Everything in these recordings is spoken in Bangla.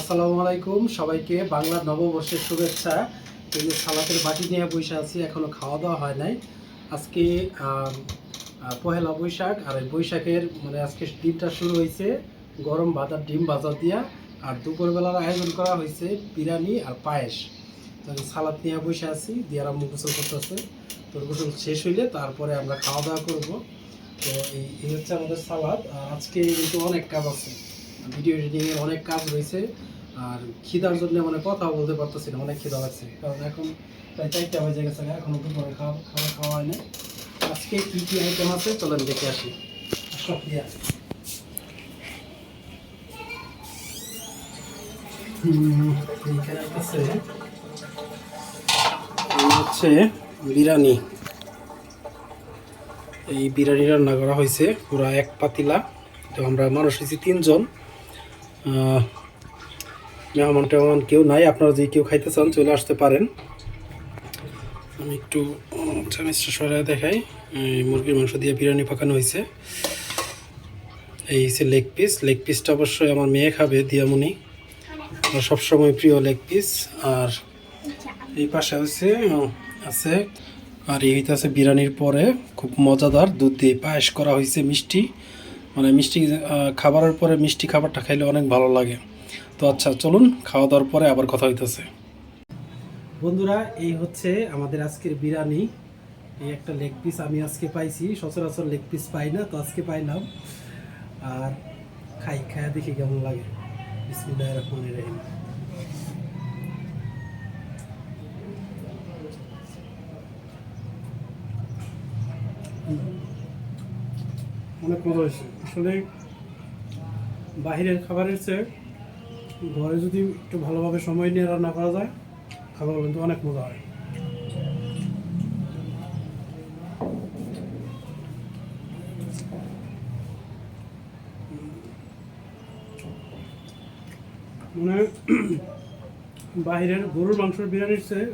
আসসালামু আলাইকুম, সবাইকে বাংলা নববর্ষের শুভেচ্ছা। কিন্তু সালাতের বাটি নিয়ে বসে আছি, এখনও খাওয়া দাওয়া হয় নাই। আজকে পহেলা বৈশাখ, আর এই বৈশাখের মানে আজকে দিনটা শুরু হয়েছে গরম ভাতার ডিম ভাজা দিয়া, আর দুপুরবেলার আয়োজন করা হয়েছে বিরিয়ানি আর পায়েস। তো সালাদ নিয়ে বসে আছি, দিয়ার আম্মু গোসল করতেছে। তোর গোসল শেষ হইলে তারপরে আমরা খাওয়া দাওয়া করব। তো এই এই হচ্ছে আমাদের সালাদ আজকে কিন্তু অনেক কাজ আছে। ভিডিও এডিটিং এর অনেক কাজ রয়েছে। আর খিদার জন্য মানে কথা বলতে পারতেছি না, অনেক খিদা লাগছে। কারণ এখন প্রায় চারটা বেজে গেছে এখনও দুপুরে খাওয়া খাওয়া খাওয়া হয় না আজকে কি কি আইটেম আছে? চলেন দেখে আসি। সব এই হচ্ছে বিরিয়ানি। এই বিরিয়ানি রান্না করা হয়েছে পুরা এক পাতিলা। তো আমরা মানুষ হয়েছি তিনজন। মেহমান টেহমান কেউ নাই। আপনারা যদি কেউ খাইতে চান, চলে আসতে পারেন। আমি একটু চামিচটা সরাই দেখাই। মুরগির মাংস দিয়ে বিরিয়ানি পাকানো হয়েছে। এই হচ্ছে লেগ পিস লেগ পিসটা অবশ্যই আমার মেয়ে খাবে, দিয়ামণি। সবসময় প্রিয় লেগ পিস আর এই পাশে হচ্ছে, আছে, আর এই হইতেছে বিরিয়ানির পরে। খুব মজাদার। দুধ দিয়ে পায়েস করা হয়েছে মিষ্টি। মানে মিষ্টি খাবারের পরে মিষ্টি খাবারটা খাইলে অনেক ভালো লাগে। তো আচ্ছা চলুন, খাওয়া দাওয়ার পরে আবার কথা হইতেছে। বন্ধুরা, এই হচ্ছে আমাদের আজকের বিরিয়ানি। এই একটা লেগ পিস আমি আজকে পাইছি, সচরাচর লেগ পিস পাই না, তো আজকে পাইলাম। আর খাই, খায়া দেখি কেমন লাগে। অনেক মজা হয়েছে। আসলে বাহিরের খাবারের চেয়ে ঘরে যদি একটু ভালোভাবে সময় নিয়ে রান্না করা যায়, খাবার কিন্তু অনেক মজা হয়। মানে বাহিরের গরুর মাংসের বিরিয়ানির চেয়ে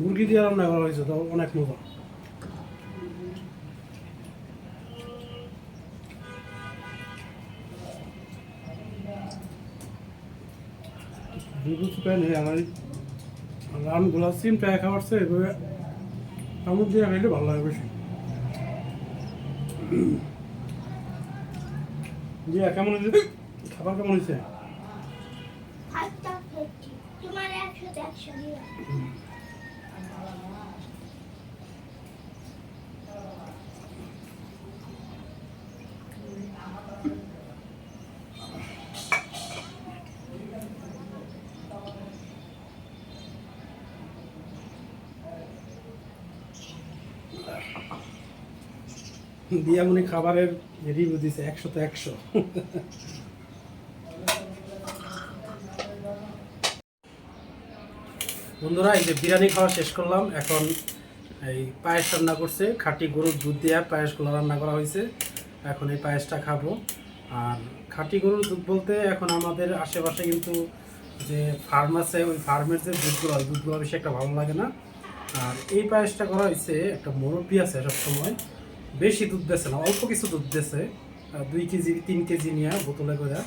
মুরগি দিয়ে রান্না করা হয়েছে তো অনেক মজা। দুটো চিকেন আমার রানগুলো সিম প্রায় খাবার চেয়ে এভাবে কামড় দিয়ে খাইলে ভালো লাগে বেশি। দিয়ে কেমন হয়েছে খাবার কেমন হয়েছে তোমার একশো একশো দিয়ে দিয়ামণি খাবারের রিভিউ দিছে, একশো তো একশো। বন্ধুরা, এই যে বিরিয়ানি খাওয়া শেষ করলাম। এখন এই পায়েস রান্না করছে। খাঁটি গরুর দুধ দিয়ে পায়েসগুলো রান্না করা হয়েছে। এখন এই পায়েসটা খাব। আর খাঁটি গরুর দুধ বলতে এখন আমাদের আশেপাশে কিন্তু যে ফার্ম আছে, ওই ফার্মের যে দুধগুলো, ওই দুধগুলো বেশি একটা ভালো লাগে না। আর এই পায়েসটা করা হয়েছে একটা মুরব্বী আছে সবসময়। বেশি দুধ বেছে না, অল্প কিছু দুধ বেছে দুই কেজি, তিন কেজি নিয়ে বোতলে করে।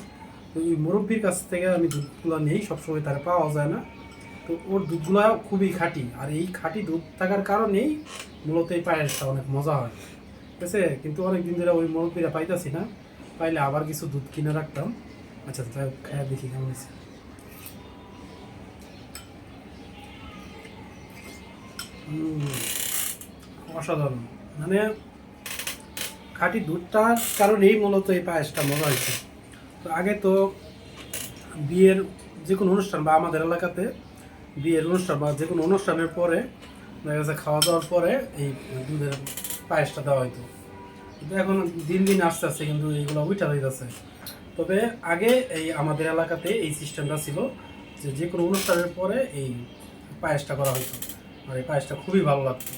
তো ওই মুরব্বীর কাছ থেকে আমি দুধগুলো নেই, সবসময় তার পাওয়া যায় না। তো ওর দুধগুলো খুবই খাঁটি, আর এই খাঁটি দুধ থাকার কারণেই মূলত এই পায়েসটা অনেক মজা হয়। ঠিক আছে? কিন্তু অনেক দিন ধরে ওই মুরব্বীরা পাইতাছি না, পাইলে আবার কিছু দুধ কিনে রাখতাম। আচ্ছা তাই খায়া দেখি কেমন হয়েছে। অসাধারণ। মানে খাঁটি দুধটার কারণেই মূলত এই পায়েসটা মজা হয়েছে। তো আগে তো বিয়ের যে কোনো অনুষ্ঠান বা আমাদের এলাকাতে বিয়ের অনুষ্ঠান বা যে কোনো অনুষ্ঠানের পরে দেখা যাচ্ছে খাওয়া দাওয়ার পরে এই দুধের পায়েসটা দেওয়া হতো কিন্তু এখন দিন দিন আস্তে আস্তে কিন্তু এইগুলো উঠা যাইতেছে তবে আগে এই আমাদের এলাকাতে এই সিস্টেমটা ছিল যে যে কোনো অনুষ্ঠানের পরে এই পায়েসটা করা হতো আর এই পায়েসটা খুবই ভালো লাগতো।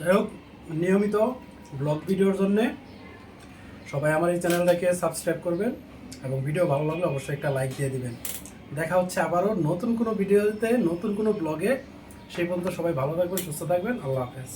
যাই হোক, নিয়মিত ব্লগ ভিডিওর জন্যে সবাই আমার এই চ্যানেলটাকে সাবস্ক্রাইব করবেন এবং ভিডিও ভালো লাগলে অবশ্যই একটা লাইক দিয়ে দিবেন। দেখা হচ্ছে আবারও নতুন কোনো ভিডিওতে নতুন কোনো ব্লগে সেই পর্যন্ত সবাই ভালো থাকবেন, সুস্থ থাকবেন। আল্লাহ হাফেজ।